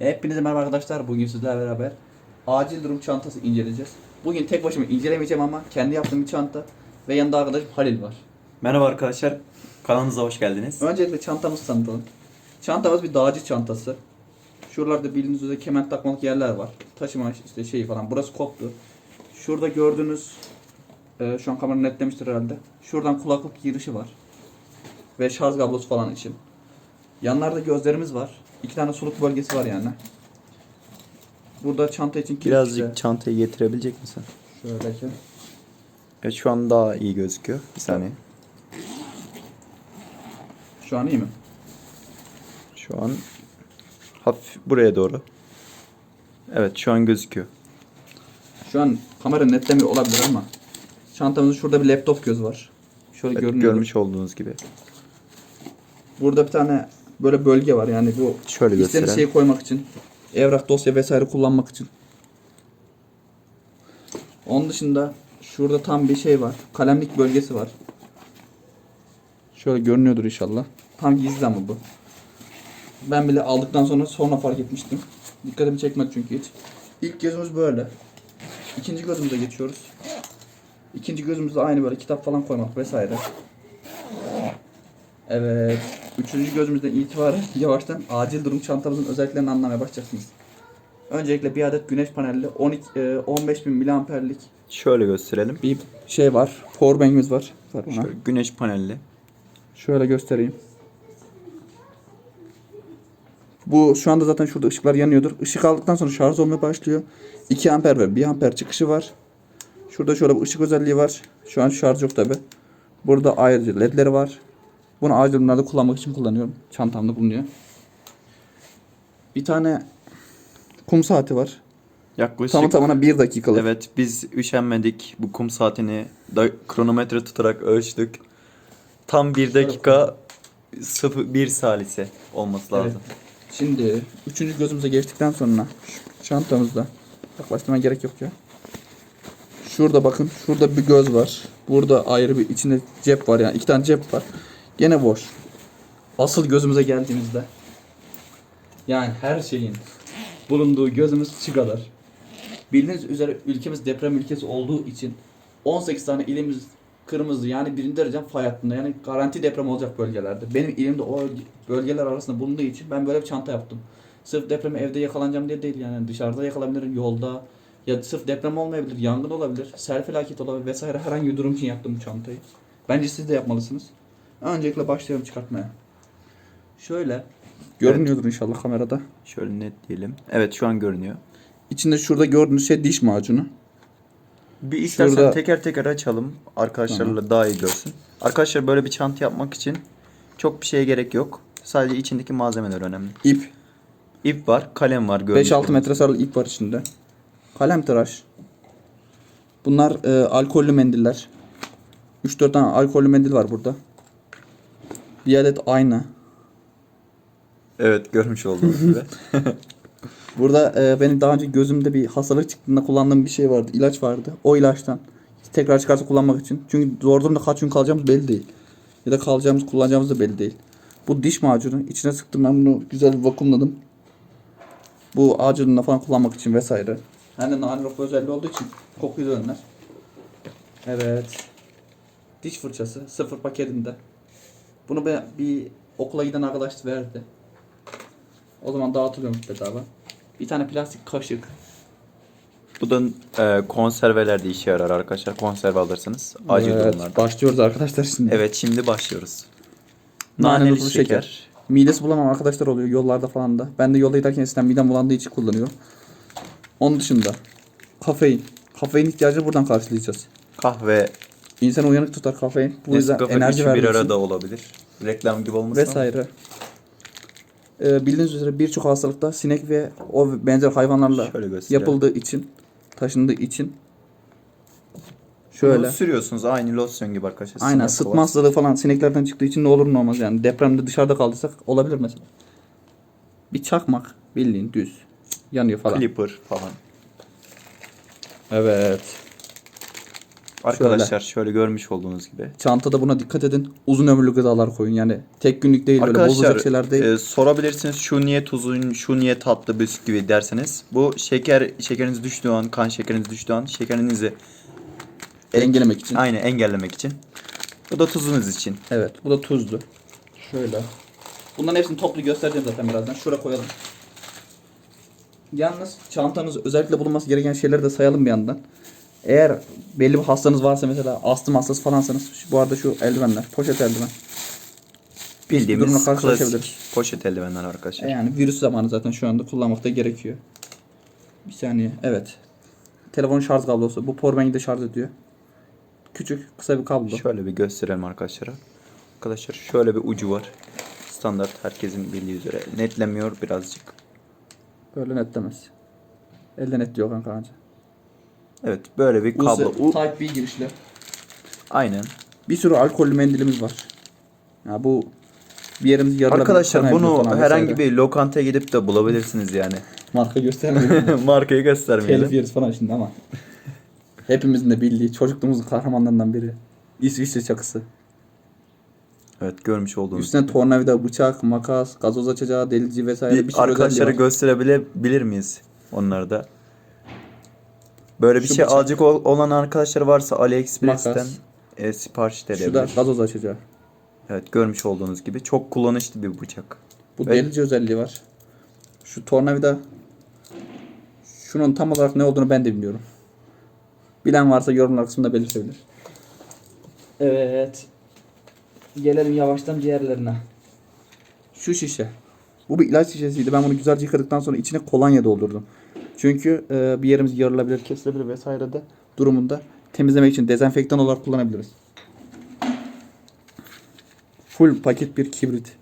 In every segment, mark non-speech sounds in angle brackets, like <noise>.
Hepinize merhaba arkadaşlar. Bugün sizlerle beraber acil durum çantası inceleyeceğiz. Bugün tek başıma incelemeyeceğim ama kendi yaptığım bir çanta ve yanında arkadaşım Halil var. Merhaba arkadaşlar, kanalımıza hoş geldiniz. Öncelikle çantamızı tanıtalım. Çantamız bir dağcı çantası. Şuralarda bildiğiniz üzere kemer takmalık yerler var. Taşıma işte şeyi falan. Burası koptu. Şurada gördüğünüz e, şu an kamera netlemiştir herhalde. Şuradan kulaklık girişi var. Ve şarj kablosu falan için. Yanlarda gözlerimiz var. İki tane soluk bölgesi var yani. Burada çanta için kilit Birazcık işte. çantayı getirebilecek misin? Şöyle ki. Evet şu an daha iyi gözüküyor. Bir saniye. Şu an iyi mi? Şu an hafif buraya doğru. Evet şu an gözüküyor. Şu an kamera netlemiyor olabilir ama çantamızın şurada bir laptop gözü var. Şöyle Evet, görünüyor. görmüş olduğunuz gibi. Burada bir tane böyle bölge var yani bu Şöyle istediğiniz gösterelim. şeyi koymak için. Evrak, dosya vesaire kullanmak için. Onun dışında şurada tam bir şey var. Kalemlik bölgesi var. Şöyle görünüyordur inşallah. Tam gizli ama bu. Ben bile aldıktan sonra sonra fark etmiştim. Dikkatimi çekmedi çünkü hiç. İlk gözümüz böyle. İkinci gözümüze geçiyoruz. İkinci gözümüzde aynı böyle kitap falan koymak vesaire. Evet. Üçüncü gözümüzden itibaren <laughs> yavaştan acil durum çantamızın özelliklerini anlamaya başlayacaksınız. Öncelikle bir adet güneş panelli 12 e, 15 bin miliamperlik Şöyle gösterelim. bir şey var. Powerbank'imiz var. var ona. Şöyle güneş panelli. Şöyle göstereyim. Bu şu anda zaten şurada ışıklar yanıyordur. Işık aldıktan sonra şarj olmaya başlıyor. 2 amper ve 1 amper çıkışı var. Şurada şöyle bir ışık özelliği var. Şu an şarj yok tabi. Burada ayrıca ledleri var. Bunu acil durumlarda kullanmak için kullanıyorum. Çantamda bulunuyor. Bir tane kum saati var. Yaklaşık Tamı tamına 1 dakikalık. Evet biz üşenmedik. Bu kum saatini da kronometre tutarak ölçtük. Tam bir dakika 0 1 salise olması lazım. Şimdi üçüncü gözümüze geçtikten sonra şu çantamızda yaklaştırmaya gerek yok ya. Şurada bakın şurada bir göz var. Burada ayrı bir içinde cep var yani iki tane cep var. Gene boş. Asıl gözümüze geldiğimizde yani her şeyin bulunduğu gözümüz şu kadar. Bildiğiniz üzere ülkemiz deprem ülkesi olduğu için 18 tane ilimiz kırmızı yani birinci derece fay hattında yani garanti deprem olacak bölgelerde. Benim ilimde o bölgeler arasında bulunduğu için ben böyle bir çanta yaptım. Sırf depremi evde yakalanacağım diye değil yani dışarıda yakalanabilirim yolda ya sırf deprem olmayabilir, yangın olabilir, sel felaketi olabilir vesaire herhangi bir durum için yaptım bu çantayı. Bence siz de yapmalısınız. Öncelikle başlayalım çıkartmaya. Şöyle görünüyordur inşallah kamerada. Şöyle net diyelim. Evet şu an görünüyor. İçinde şurada gördüğünüz şey diş macunu. Bir istersen Şurada- teker teker açalım. Arkadaşlarla daha iyi görsün. Arkadaşlar böyle bir çanta yapmak için çok bir şeye gerek yok. Sadece içindeki malzemeler önemli. İp. İp var, kalem var. gördüğünüz 5-6 gibi. metre sarılı ip var içinde. Kalem tıraş. Bunlar e, alkollü mendiller. 3-4 tane alkollü mendil var burada. Bir adet ayna. Evet görmüş olduğunuz gibi. <laughs> <laughs> Burada e, benim daha önce gözümde bir hastalık çıktığında kullandığım bir şey vardı. ilaç vardı. O ilaçtan. Tekrar çıkarsa kullanmak için. Çünkü zor durumda kaç gün kalacağımız belli değil. Ya da kalacağımız kullanacağımız da belli değil. Bu diş macunu. içine sıktım ben bunu güzel bir vakumladım. Bu durumda falan kullanmak için vesaire. Hem de narin roka özelliği olduğu için kokuyu da önler. Evet. Diş fırçası sıfır paketinde. Bunu be- bir okula giden arkadaş verdi. O zaman dağıtılıyormuş bedava. Bir tane plastik kaşık. Bu da e, konservelerde işe yarar arkadaşlar. Konserve alırsınız. Acil Evet, durumlarda. Başlıyoruz arkadaşlar şimdi. Evet şimdi başlıyoruz. Naneli Naneli tuzlu şeker. Midesi bulamam arkadaşlar oluyor yollarda falan da. Ben de yolda giderken eskiden midem bulandığı için kullanıyorum. Onun dışında kafein. Kafein ihtiyacını buradan karşılayacağız. Kahve, İnsanı uyanık tutar kafein. Bu yüzden enerji bir vermek için arada olabilir. Reklam gibi olmasın vesaire. Ee, bildiğiniz üzere birçok hastalıkta sinek ve o benzer hayvanlarla Şöyle göstereyim. yapıldığı için, taşındığı için Şöyle. şöyle sürüyorsunuz aynı losyon gibi arkadaşlar. Aynen Sinek sıtma kovası. hastalığı falan sineklerden çıktığı için ne olur ne olmaz yani. Depremde dışarıda kaldıysak olabilir mesela. Bir çakmak bildiğin düz yanıyor falan. Clipper falan. Evet. Arkadaşlar şöyle, görmüş olduğunuz gibi. Çantada buna dikkat edin. Uzun ömürlü gıdalar koyun. Yani tek günlük değil böyle Arkadaşlar bozulacak şeyler değil. e, sorabilirsiniz şu niye tuzun, şu niye tatlı bisküvi derseniz. Bu şeker şekeriniz düştüğü an, kan şekeriniz düştüğü an şekerinizi Dengelemek için. Aynen engellemek için. Bu da tuzunuz için. Evet bu da tuzlu. Şöyle. Bunların hepsini toplu göstereceğim zaten birazdan. Şuraya koyalım. Yalnız çantanız özellikle bulunması gereken şeyleri de sayalım bir yandan. Eğer belli bir hastanız varsa mesela astım hastası falansanız bu arada şu eldivenler poşet eldiven. Bildiğimiz klasik poşet eldivenler arkadaşlar. E Yani virüs zamanı zaten şu anda kullanmakta gerekiyor. Bir saniye. Evet. Telefon şarj kablosu. Bu powerbank'i de şarj ediyor. Küçük kısa bir kablo. Şöyle bir gösterelim arkadaşlara. Arkadaşlar şöyle bir ucu var. Standart herkesin bildiği üzere. Netlemiyor birazcık. Böyle netlemez. Elde netliyor kanka anca. Evet böyle bir kablo. USB U- Type B girişli. Aynen. Bir sürü alkollü mendilimiz var. Ya bu bir yerimiz yarılabilir. Arkadaşlar bunu falan herhangi vesaire. bir lokantaya gidip de bulabilirsiniz yani. marka <laughs> göstermiyorum. Markayı Telif göstermeyelim. yeriz falan şimdi ama. Hepimizin de bildiği çocukluğumuzun kahramanlarından biri. İsviçre çakısı. Evet görmüş olduğunuz Üstüne gibi. tornavida, bıçak, makas, gazoz açacağı, delici vesaire bir, Bir sürü arkadaşlara gösterebilir miyiz onları da? Böyle bir Şu şey bıçak. alacak ol- olan arkadaşlar varsa AliExpress'ten Makas. e, sipariş de Şu da edebilir. gazoz açacağı. Evet görmüş olduğunuz gibi çok kullanışlı bir bıçak. Bu Ve- delici özelliği var. Şu tornavida şunun tam olarak ne olduğunu ben de bilmiyorum. Bilen varsa yorumlar kısmında belirtebilir. Evet. Gelelim yavaştan diğerlerine. Şu şişe. Bu bir ilaç şişesiydi. Ben bunu güzelce yıkadıktan sonra içine kolonya doldurdum. Çünkü e, bir yerimiz yarılabilir, kesilebilir vesaire de durumunda temizlemek için dezenfektan olarak kullanabiliriz. Full paket bir kibrit.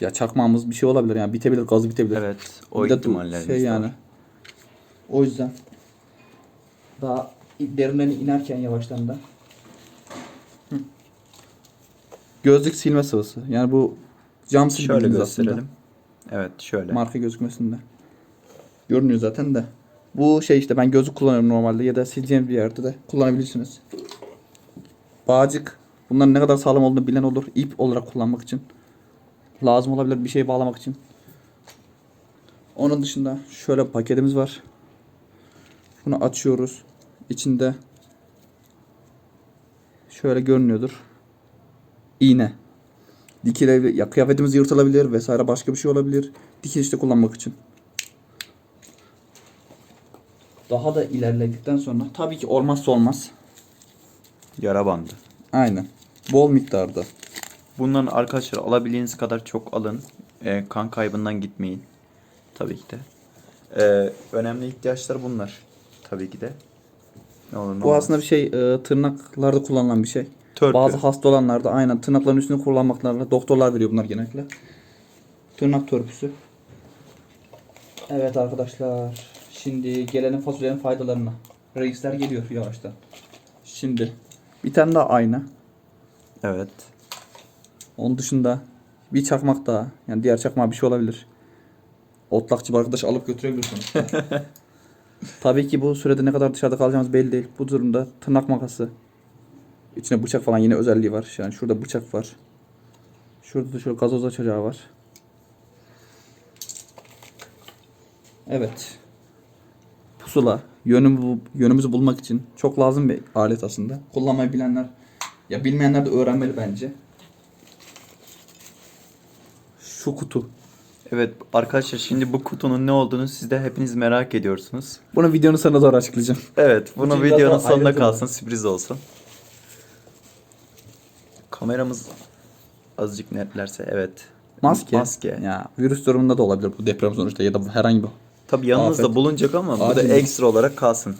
Ya çakmağımız bir şey olabilir yani bitebilir, gazı bitebilir. Evet o Bir de ihtimallerimiz şey yani. var. O yüzden daha derinlerine inerken yavaştan da Hı. gözlük silme sıvısı. Yani bu cam Şöyle sildiğimiz gösterelim. aslında. Evet şöyle. Marka gözükmesinde. Görünüyor zaten de. Bu şey işte ben gözlük kullanıyorum normalde ya da sileceğim bir yerde de kullanabilirsiniz. Bağcık. Bunların ne kadar sağlam olduğunu bilen olur. İp olarak kullanmak için. Lazım olabilir bir şey bağlamak için. Onun dışında şöyle bir paketimiz var. Bunu açıyoruz. İçinde şöyle görünüyordur. İğne. Dikilebilir, ya kıyafetimiz yırtılabilir vesaire başka bir şey olabilir. Dikişte kullanmak için. Daha da ilerledikten sonra tabii ki olmazsa olmaz. Yara bandı. Aynen. Bol miktarda. Bunların arkadaşlar alabildiğiniz kadar çok alın. Ee, kan kaybından gitmeyin. Tabii ki de. Ee, önemli ihtiyaçlar bunlar. Tabii ki de. Ne olur ne Bu olmaz. aslında bir şey e, tırnaklarda kullanılan bir şey. Törpü. Bazı hasta olanlarda aynen tırnakların üstünü kullanmaklarla doktorlar veriyor bunlar genellikle. Tırnak törpüsü. Evet arkadaşlar. Şimdi gelelim fasulyenin faydalarına. Reisler geliyor yavaştan. Şimdi bir tane daha ayna. Evet. Onun dışında bir çakmak daha. Yani diğer çakmağa bir şey olabilir. Otlakçı bir arkadaş alıp götürebilir sonuçta. <laughs> Tabii ki bu sürede ne kadar dışarıda kalacağımız belli değil. Bu durumda tırnak makası. İçine bıçak falan yine özelliği var. Yani şurada bıçak var. Şurada da şöyle gazoz açacağı var. Evet. Pusula. Yönümü, yönümüzü bulmak için çok lazım bir alet aslında. Kullanmayı bilenler ya bilmeyenler de öğrenmeli bence. Şu kutu. Evet arkadaşlar şimdi bu kutunun ne olduğunu siz de hepiniz merak ediyorsunuz. Bunu videonun sonuna doğru açıklayacağım. Evet bunu biraz videonun sonuna kalsın sürpriz olsun. Kameramız azıcık netlerse evet. Maske. Maske. Ya virüs durumunda da olabilir bu deprem sonuçta ya da herhangi bir. Tabii yanınızda Afet. bulunacak ama bu da Acil. ekstra olarak kalsın.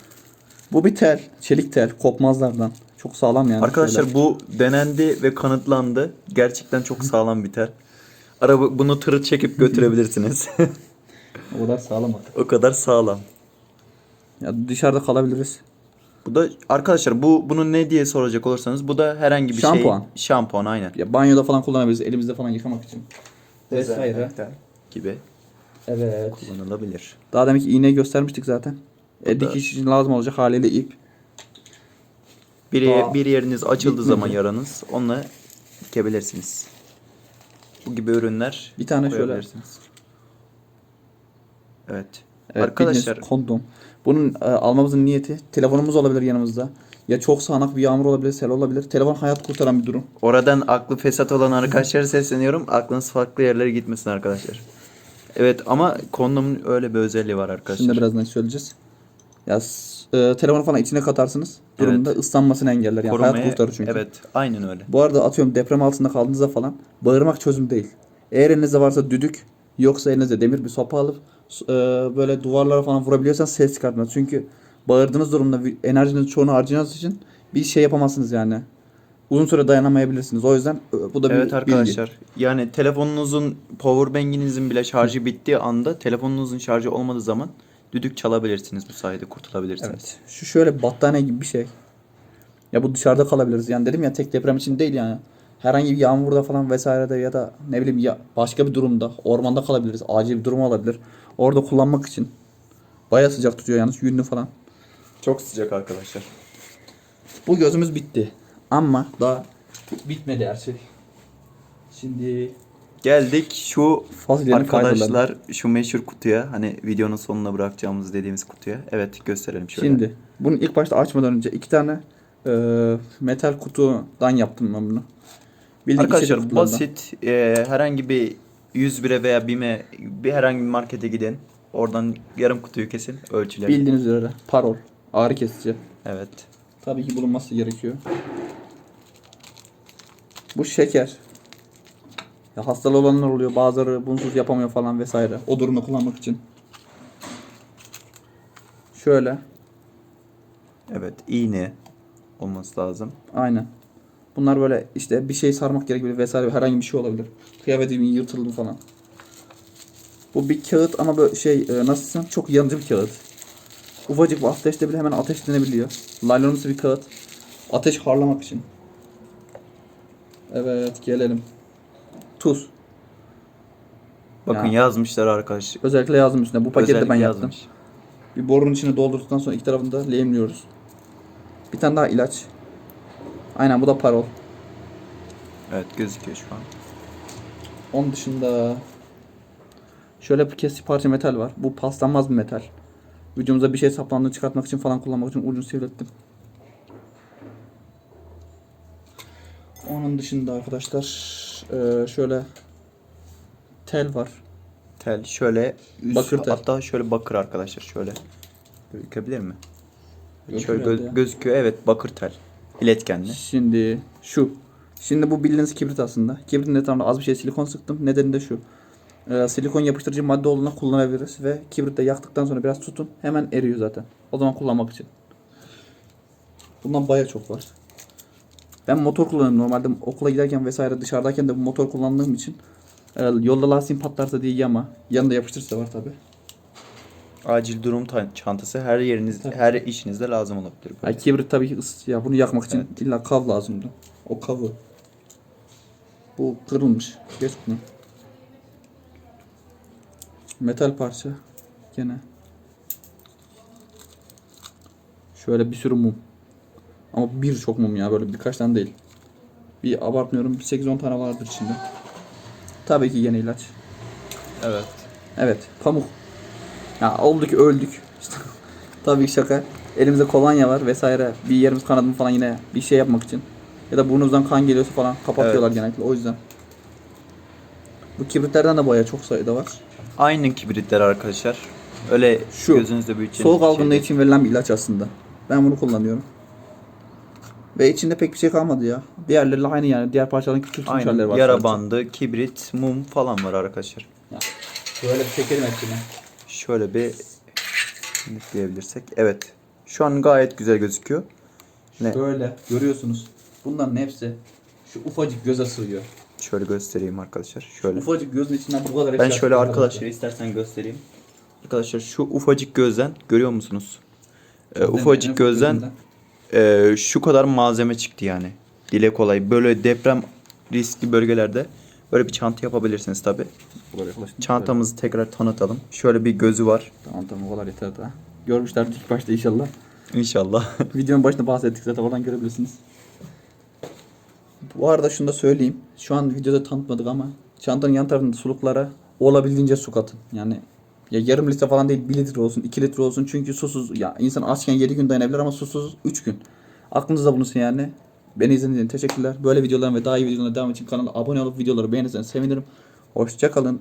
Bu bir tel, çelik tel, kopmazlardan. Çok sağlam yani. Arkadaşlar Şöyle. bu denendi ve kanıtlandı. Gerçekten çok sağlam bir tel. Araba bunu tırı çekip götürebilirsiniz. <laughs> o kadar sağlam artık. o kadar sağlam. Ya dışarıda kalabiliriz. Bu da arkadaşlar bu bunu ne diye soracak olursanız bu da herhangi bir Şampuan. şey. Şampuan aynen. Ya banyoda falan kullanabiliriz, elimizde falan yıkamak için. Vesaire. Gibi Evet. kullanılabilir. Daha demek ki iğneyi göstermiştik zaten. E, da- dikiş için lazım olacak haliyle ip. Bir, Daha bir yeriniz açıldığı bitmedi. zaman yaranız onunla dikebilirsiniz. Bu gibi ürünler Bir tane şöyle- koyabilirsiniz. Evet. Evet, Arkadaşlar bildiğiniz kondom. Bunun e, almamızın niyeti telefonumuz olabilir yanımızda. Ya çok sağanak bir yağmur olabilir, sel olabilir. Telefon hayat kurtaran bir durum. oradan aklı fesat olan arkadaşlara sesleniyorum. Aklınız farklı yerlere gitmesin arkadaşlar. Evet ama kondomun öyle bir özelliği var arkadaşlar. Şimdi birazdan söyleyeceğiz. Ya e, telefonu falan içine katarsınız. Durumda ıslanmasını engeller. Yani hayat Korumaya- kurtarır çünkü. Evet aynen öyle. Bu arada atıyorum deprem altında kaldığınızda falan bağırmak çözüm değil. Eğer elinizde varsa düdük yoksa elinizde demir bir sopa alıp e, böyle duvarlara falan vurabiliyorsanız ses çıkartmaz. Çünkü bağırdığınız durumda enerjinin çoğunu harcayacağınız için bir şey yapamazsınız yani. Uzun süre dayanamayabilirsiniz. O yüzden e, bu da bir Evet bilgi. arkadaşlar. Yani telefonunuzun powerbank'inizin bile şarjı bittiği anda telefonunuzun şarjı olmadığı zaman düdük çalabilirsiniz bu sayede kurtulabilirsiniz. Evet. Şu şöyle battaniye gibi bir şey. Ya bu dışarıda kalabiliriz. Yani dedim ya tek deprem için değil yani. Herhangi bir yağmurda falan vesairede ya da ne bileyim ya başka bir durumda ormanda kalabiliriz. Acil bir durum olabilir. Orada kullanmak için. Baya sıcak tutuyor yalnız yünlü falan. Çok sıcak arkadaşlar. Bu gözümüz bitti. Ama daha bitmedi her şey. Şimdi Geldik şu faydaları. arkadaşlar şu meşhur kutuya hani videonun sonuna bırakacağımız dediğimiz kutuya. Evet gösterelim şöyle. Şimdi bunu ilk başta açmadan önce iki tane e, metal kutudan yaptım ben bunu. Bildiğin Arkadaşlar basit e, herhangi bir 101'e veya BİM'e bir herhangi bir markete gidin. Oradan yarım kutuyu kesin ölçüleri. Bildiğiniz üzere parol, ağrı kesici. Evet. Tabii ki bulunması gerekiyor. Bu şeker. Ya hastalığı olanlar oluyor. Bazıları bunsuz yapamıyor falan vesaire. O durumda kullanmak için. Şöyle. Evet iğne olması lazım. Aynen. Bunlar böyle işte bir şey sarmak gerekebilir vesaire herhangi bir şey olabilir. Kıyafetimin yırtıldı falan. Bu bir kağıt ama böyle şey e, nasıl desem çok yanıcı bir kağıt. Ufacık bir ateşte bile hemen ateşlenebiliyor. Laylonumsu bir kağıt. Ateş harlamak için. Evet gelelim. Tuz. Bakın Ya. yazmışlar arkadaş. Özellikle yazdım üstüne. Bu paketi de ben Özellikle yaptım. yazmış. Bir borunun içine doldurduktan sonra iki tarafını da lehimliyoruz. Bir tane daha ilaç. Aynen bu da parol. Evet gözüküyor şu an. Onun dışında şöyle bir kesici parça metal var. Bu paslanmaz bir metal. Vücudumuza bir şey saplandığını çıkartmak için falan kullanmak için ucunu sivrilttim. Onun dışında arkadaşlar eee, şöyle tel var. Tel şöyle üst, Bakır tel. hatta şöyle bakır arkadaşlar şöyle. Gözükebilir mi? Gözüküyor şöyle gö- ya. gözüküyor evet bakır tel. İletkenli. Şimdi şu. Şimdi bu bildiğiniz kibrit aslında. Kibritin etrafında az bir şey silikon sıktım. Nedeni de şu. Ee, silikon yapıştırıcı madde olduğunda kullanabiliriz ve kibritte yaktıktan sonra biraz tutun. Hemen eriyor zaten. O zaman kullanmak için. Bundan baya çok var. Ben motor kullanıyorum. Normalde okula giderken vesaire dışarıdayken de bu motor kullandığım için e, yolda lastiğim patlarsa diye iyi ama yanında yapıştırıcı var tabi. Acil durum ta- çantası her yeriniz Tabii. her işinizde lazım olabilir. böyle. Ya kibrit tabii ki ıs- ya bunu yakmak için illa kav lazımdı. O kavı. Bu kırılmış. Geç bunu. Metal parça. Gene. Şöyle bir sürü mum. Ama birçok mum ya böyle birkaç tane değil. Bir abartmıyorum. Bir 8-10 tane vardır içinde. Tabii ki yine ilaç. Evet. Evet, pamuk. Ya olduk öldük. İşte, <laughs> tabii ki şaka. Elimizde kolonya var vesaire. Bir yerimiz kanadı falan yine bir şey yapmak için. Ya da burnunuzdan kan geliyorsa falan kapatıyorlar Evet. genellikle o yüzden. Bu kibritlerden de bayağı çok sayıda var. Aynı kibritler arkadaşlar. Öyle Şu, gözünüzde büyüteceğiniz Soğuk şey algınlığı değil. için verilen bir ilaç aslında. Ben bunu kullanıyorum. Ve içinde pek bir şey kalmadı ya. Diğerleriyle aynı yani. Diğer parçaların küçük halleri Aynen. var. Yara sadece. bandı, kibrit, mum falan var arkadaşlar. Böyle bir çekelim hepsini. Şöyle bir netleyebilirsek. Evet. Şu an gayet güzel gözüküyor. Ne? Böyle görüyorsunuz. Bunların hepsi şu ufacık göze sığıyor. Şöyle göstereyim arkadaşlar. Şöyle. Ufacık gözün içinden bu kadar Ben şöyle arkadaşlar istersen göstereyim. Arkadaşlar şu ufacık gözden görüyor musunuz? Ee, ufacık gözden e, şu kadar malzeme çıktı yani. Dile kolay. Böyle deprem riskli bölgelerde böyle bir çanta yapabilirsiniz tabi. Çantamızı tekrar tanıtalım. Şöyle bir gözü var. Tamam tamam o kadar yeter daha. Görmüşler ilk başta inşallah. İnşallah. <laughs> Videonun başında bahsettik zaten oradan görebilirsiniz. Bu arada şunu da söyleyeyim. Şu an videoda tanıtmadık ama çantanın yan tarafında suluklara olabildiğince su katın. Yani ya yarım litre falan değil 1 litre olsun 2 litre olsun çünkü susuz ya insan açken 7 gün dayanabilir ama susuz 3 gün. Aklınızda bulunsun yani. Beni izlediğiniz için teşekkürler. Böyle videoların ve daha iyi videoların devam için kanala abone olup videoları beğenirseniz sevinirim. Hoşçakalın.